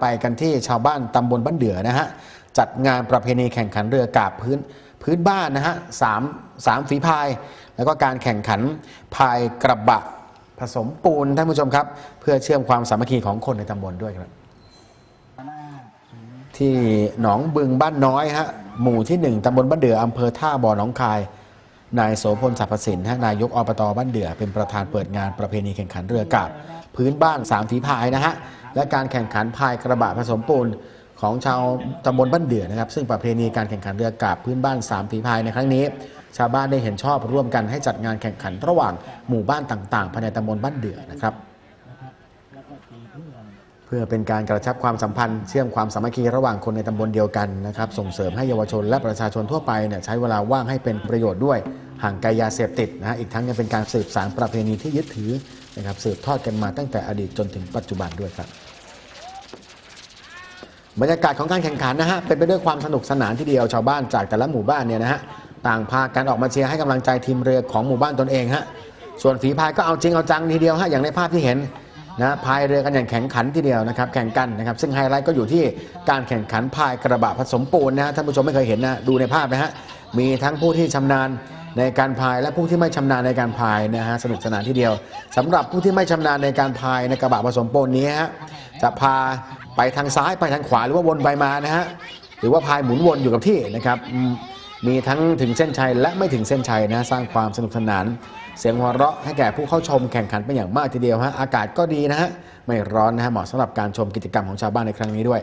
ไปกันที่ชาวบ้านตำบลบ้านเดือนะฮะจัดงานประเพณีแข่งขันเรือกาบพื้นพื้นบ้านนะฮะสามสามฝีพาย แล้วก็การแข่งขันพายกระบะผสมปูนท่านผู้ชมครับ เพื่อเชื่อมความสามัคคีของคนในตำบลด้วยครับ ที่หนองบึงบ้านน้อยฮะหมู่ที่หนึ่งตำบลบ้านเดืออำเภอท่าบ่อหนองคายนายโสพลสรรพสินฮะนายกอบตบ้านเดือเป็นประธานเปิดงานประเพณีแข่งขันเรือกาบ พื้นบ้านสามฝีพายนะฮะและการแข่งขันพายกระบะผสมปูนของชาวตำบลบ้านเดือนะครับ ซึ่งประเพณีการแข่งขันเรือกาบพื้นบ้านสามฝีพายในครั้งนี้ ชาวบ้านได้เห็นชอบร่วมกันให้จัดงานแข่งขันระหว่างหมู่บ้านต่างๆภายในตำบลบ้านเดือนะครับเพื่อเป็นการกระชับความสัมพันธ์เชื่อมความสามัคคีระหว่างคนในตำบลเดียวกันนะครับ ส่งเสริมให้เยาวชนและประชาชนทั่วไปเนี่ยใช้เวลาว่างให้เป็นประโยชน์ด้วย ห่างไกลยาเสพติดนะฮะอีกทั้งยังเป็นการสืบสานประเพณีที่ยึดถือนะครับสืบทอดกันมาตั้งแต่อดีตจนถึงปัจจุบันด้วยครับบรรยากาศของการแข่งขันนะฮะเป็นไปด้วยความสนุกสนานที่เดียวชาวบ้านจากแต่ละหมู่บ้านเนี่ยนะฮะต่างพากันออกมาเชียร์ให้กำลังใจทีมเรือของหมู่บ้านตนเองฮะส่วนฝีพายก็เอาจริงเอาจังทีเดียวฮะอย่างในภาพที่เห็นนะพายเรือกันอย่างแข็งขันทีเดียวนะครับแข่งกันนะครับซึ่งไฮไลท์ก็อยู่ที่การแข่งขันพายกระบะผสมปูนนะฮะท่านผู้ชมไม่เคยเห็นนะดูในภาพนะฮะมีทั้งผู้ที่ชำนาญ ในการพายและผู้ที่ไม่ชำนาญในการพายนะฮะสนุกสนานทีเดียวสำหรับผู้ที่ไม่ชำนาญในการพายในกระบะผสมปนนี้ฮะจะพาไปทางซ้ายไปทางขวาหรือว่าวนไปมานะฮะหรือว่าพายหมุนวนอยู่กับที่นะครับมมีทั้งถึงเส้นชัยและไม่ถึงเส้นชัยนะสร้างความสนุกสนาน เสียงหัวเราะให้แก่ผู้เข้าชมแข่งขันเป็นอย่างมากทีเดียวฮะอากาศก็ดีนะฮะไม่ร้อนนะฮะเหมาะสำหรับการชมกิจกรรมของชาวบ้านในครั้งนี้ด้วย